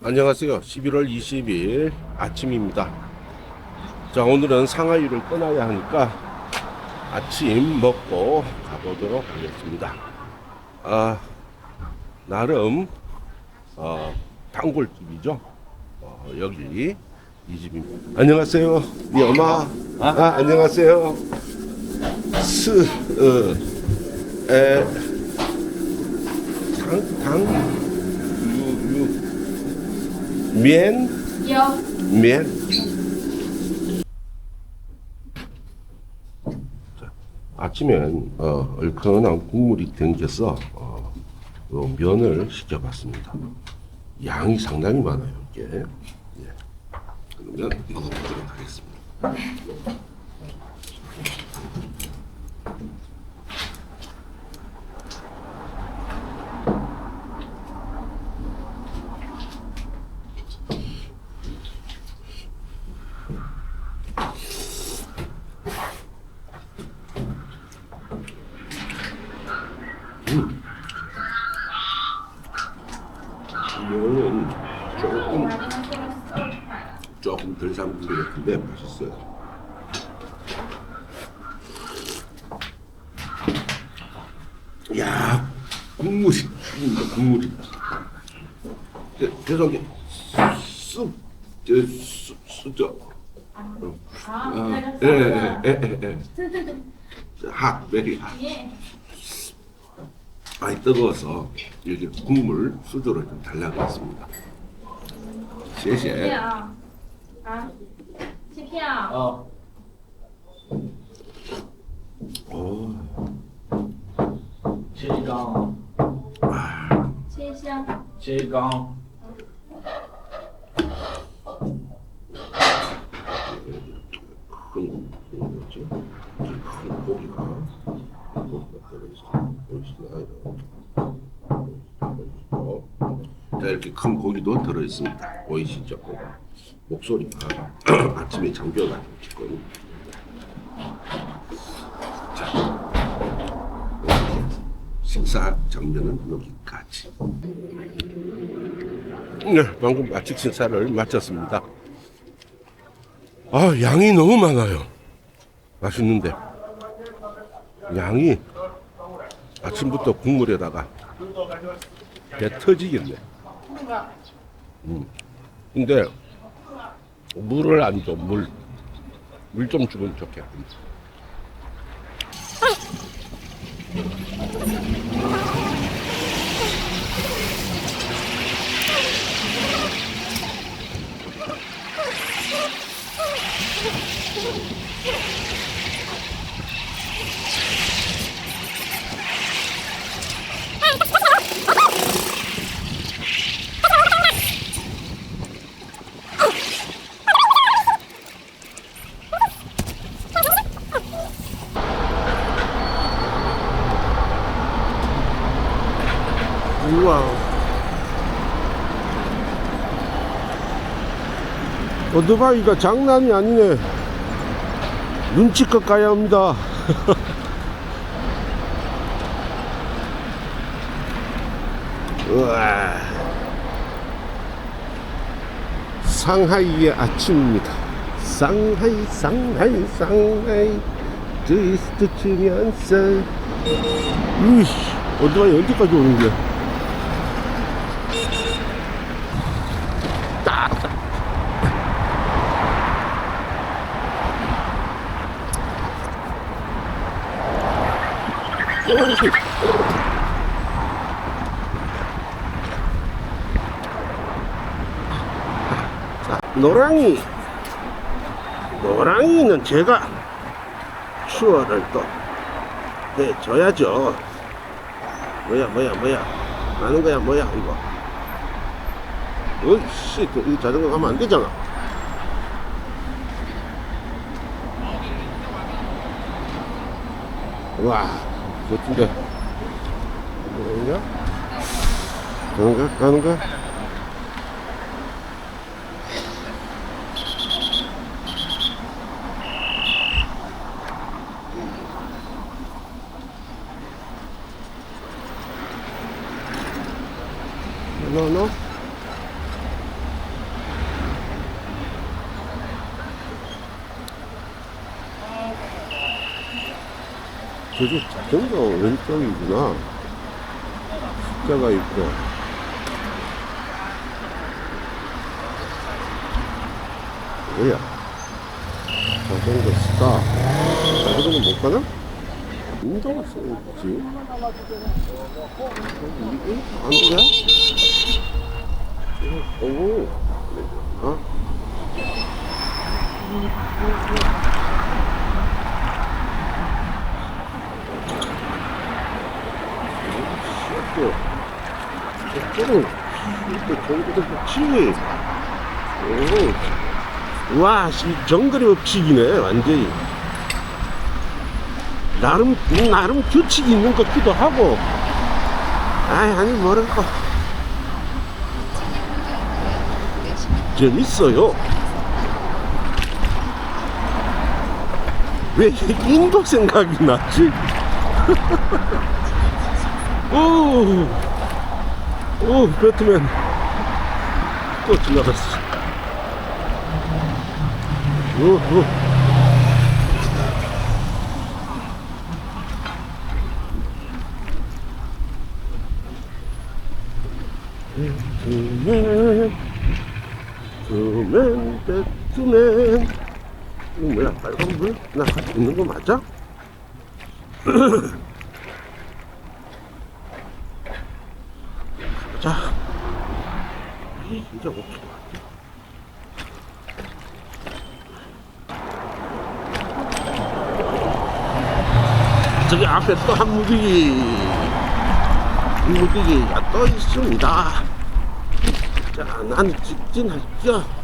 안녕하세요. 11월 20일 아침입니다. 자, 오늘은 상하이를 떠나야 하니까 아침 먹고 가보도록 하겠습니다. 아, 나름, 어, 단골집이죠. 어, 여기 이 집입니다. 안녕하세요. 네 엄마. 아, 안녕하세요. 스, 어, 에, 당, 당. Bien. Ja. Bien. 아침엔 어, 얼큰한 국물이 땡겨서 어, 면을 시켜봤습니다. 양이 상당히 많아요. 이게. 예. 그러면 먹어보도록 하겠습니다. 네, 맛있어요. 야 국물이 죽인다 국물이. 대, 대상에 쑥, 쑥, 쑥, 아, 아, 네, 예, 예, 예, 핫, 메리 핫. 많이 뜨거워서 이제 국물 수저로 좀 달라고 했습니다. 谢谢。 아. 아. 어. 오. 최강. 최강. 최강. 이렇게 큰 고기도 들어있습니다. 오이시죠 고기. 목소리가 아침에 잠겨가지고 지금 식사 장면은 여기까지. 네, 방금 아침 식사를 마쳤습니다. 아, 양이 너무 많아요. 맛있는데. 양이 아침부터 국물에다가 배 터지겠네. 음. 근데 물을 안 줘, 물. 물 좀 주면 좋겠다. 우와. 오토바이가 장난이 아니네. 눈치껏 가야 합니다. 우와. 상하이의 아침입니다. 상하이, 상하이, 상하이. 트위스트 추면서. 으이씨, 오토바이 언제까지 오는 거야? 자, 노랑이. 노랑이는 제가 추월을 또 해줘야죠. 뭐야 뭐야 뭐야. 하는 거야 뭐야 이거. 어이씨 이 자전거 가면 안 되잖아. 와 멋진데 뭐냐 가는가 가는가 no no 저쪽 자전거 왼쪽이구나. 숫자가 있고. 뭐야? 자전거 스타. 자전거는 못 가나? 인도가 써있지. 안 돼? 오. 어? 또, 정부도 법칙이, 오, 와, 씨, 정글의 법칙이네, 완전히. 나름, 나름 규칙이 있는 것 같기도 하고, 아이, 아니, 뭐랄까. 재밌어요. 왜 인도 생각이 났지? 오, 오, 배트맨 또 지나갔어. 오, 오. 배트맨, 배트맨, 배트맨. 이거 뭐야? 빨간 불? 나 같이 있는 거 맞아? 자, 진짜 못 쳐. 저기 앞에 또한한 무지개가 떠 있습니다. 자, 난 직진할게요.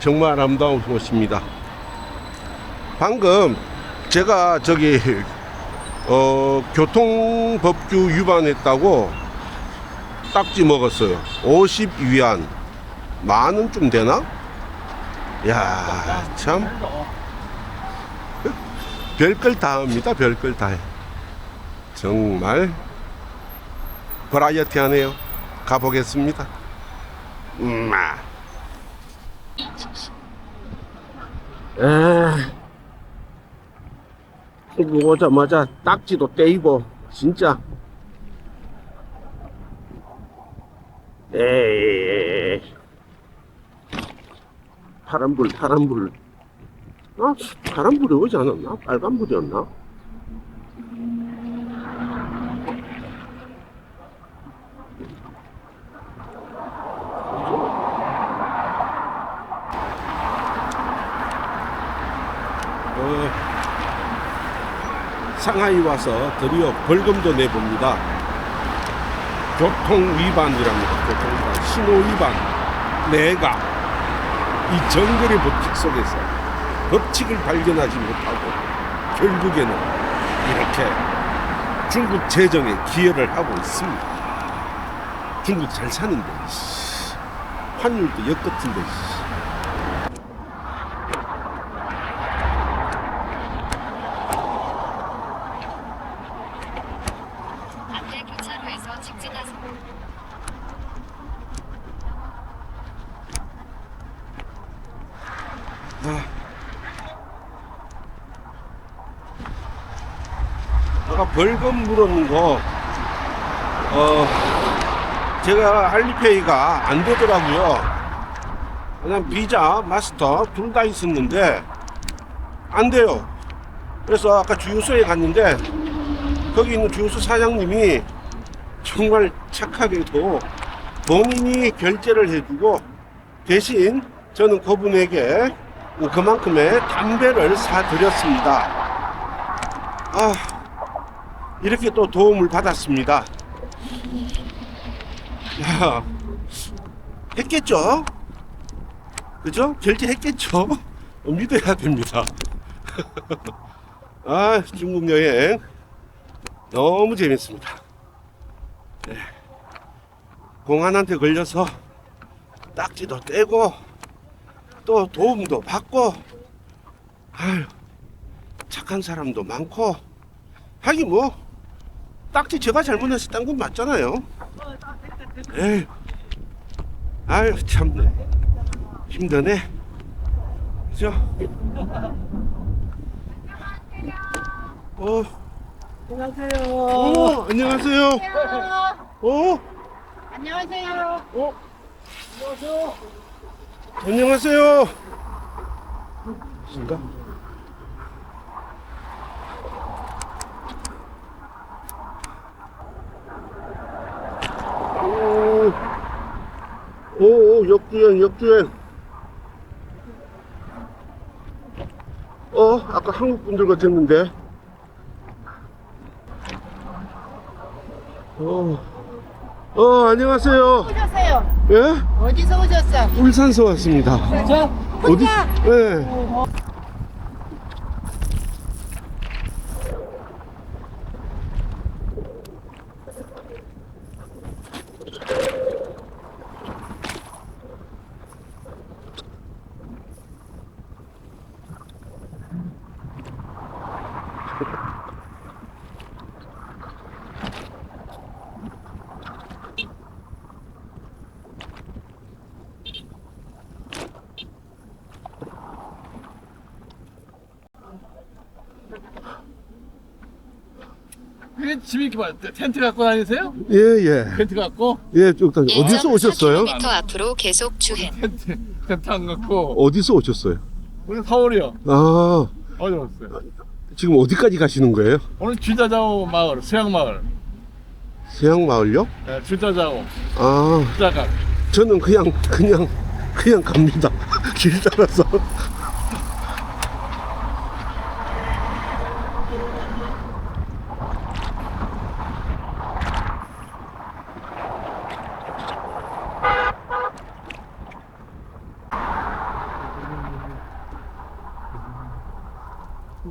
정말 아름다운 곳입니다. 방금 제가 저기 어, 교통법규 위반했다고 딱지 먹었어요. 50위안 만 원쯤 되나? 야, 참 별걸 다 합니다. 별걸 다 해. 정말 버라이어티 하네요. 가보겠습니다. 음, 아. 에, 이거 오자마자 딱지도 떼이고 진짜. 에이. 파란불 파란불. 아 파란불이 오지 않았나? 빨간불이었나 어, 상하이 와서 드디어 벌금도 내봅니다. 교통 위반이랍니다. 교통 위반, 신호 위반. 내가 이 정글의 법칙 속에서 법칙을 발견하지 못하고 결국에는 이렇게 중국 재정에 기여를 하고 있습니다. 중국 잘 사는데 씨. 환율도 역 같은데. 네. 아까 벌금 물어는 거, 어, 제가 할리페이가 안 되더라고요. 그냥 비자, 마스터 둘 다 있었는데, 안 돼요. 그래서 아까 주유소에 갔는데, 거기 있는 주유소 사장님이 정말 착하게도 본인이 결제를 해주고, 대신 저는 그분에게 그만큼의 담배를 사드렸습니다. 아, 이렇게 또 도움을 받았습니다. 야, 했겠죠? 그죠? 결제했겠죠? 믿어야 됩니다. 아, 중국 여행 너무 재밌습니다. 네. 공안한테 걸려서 딱지도 떼고 또 도움도 받고 아유 착한 사람도 많고. 하긴 뭐 딱지 제가 잘못했었던 건 맞잖아요. 에이 아유 참 힘드네. 그죠? 어. 안녕하세요. 어, 안녕하세요. 어? 안녕하세요. 안녕하세요. 인가? 오, 오, 오, 역주행, 역주행. 어, 아까 한국 분들 같았는데. 어, 어, 안녕하세요. 오셨어요? 예? 어디서 오셨어? 울산서 왔습니다. 저 어디? 혼자. 예. 왜 집에 이렇게 많 텐트 갖고 다니세요? 예, 예. 텐트 갖고? 예, 쭉 다- 어디서 오셨어요? 1.4km 앞으로 계속 주행. 텐트, 텐트 안 갖고. 어디서 오셨어요? 우리 서울이요. 아, 어디 왔어요? 지금 어디까지 가시는 거예요? 오늘 주자자오 마을, 수양마을. 세양마을요? 네, 주자자오, 아, 주자각. 저는 그냥, 그냥, 그냥 갑니다. 길 따라서.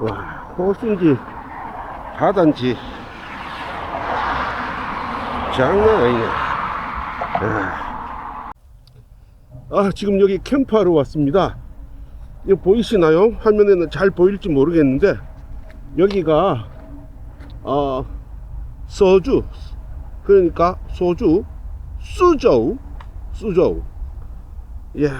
와, 호수인지, 바다인지, 장난 아니네. 아, 아, 지금 여기 캠프하러 왔습니다. 이거 보이시나요? 화면에는 잘 보일지 모르겠는데, 여기가, 어, 소주, 그러니까 소주, 수저우, 수저우. 이야.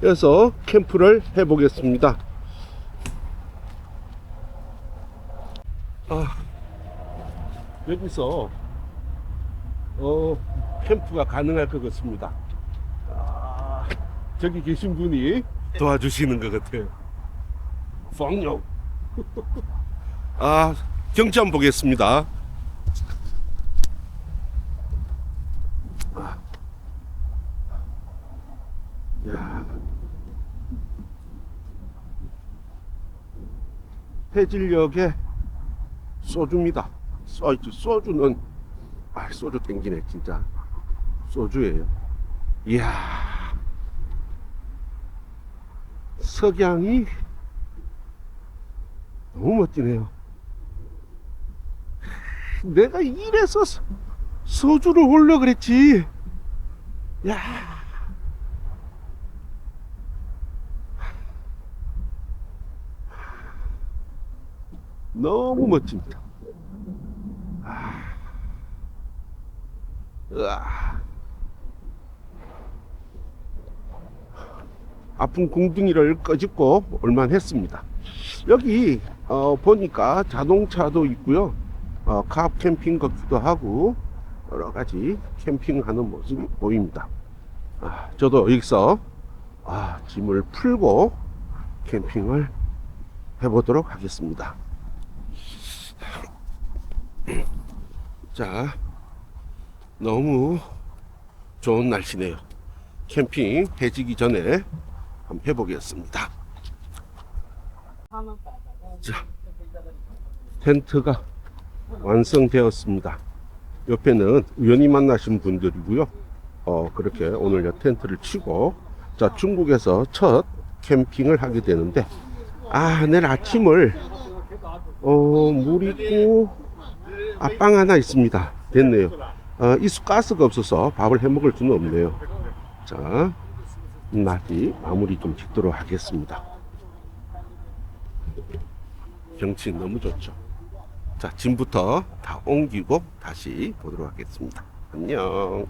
그래서 캠프를 해 보겠습니다. 아, 여기서 어, 캠프가 가능할 것 같습니다. 아, 저기 계신 분이 도와주시는 것 같아요. 펑요. 아, 경치 한번 보겠습니다. 야. 해질녘에 소주입니다. 소, 소주는 아 소주 땡기네 진짜 소주예요. 이야 석양이 너무 멋지네요. 내가 이래서 소- 소주를 올려 그랬지. 야. 너무 멋집니다. 아. 으아. 아픈 궁둥이를 꺼집고 올만 했습니다. 여기 어, 보니까 자동차도 있고요. 어, 카프 캠핑 같기도 하고 여러 가지 캠핑하는 모습이 보입니다. 아, 저도 여기서 아, 짐을 풀고 캠핑을 해보도록 하겠습니다. 자, 너무 좋은 날씨네요. 캠핑 해지기 전에 한번 해보겠습니다. 자, 텐트가 완성되었습니다. 옆에는 우연히 만나신 분들이고요. 어, 그렇게 오늘 요 텐트를 치고, 자, 중국에서 첫 캠핑을 하게 되는데, 아, 내일 아침을, 어, 물 있고, 아, 빵 하나 있습니다. 됐네요. 어, 이수 가스가 없어서 밥을 해 먹을 수는 없네요. 자, 낮이 마무리 좀 짓도록 하겠습니다. 경치 너무 좋죠. 자, 짐부터 다 옮기고 다시 보도록 하겠습니다. 안녕.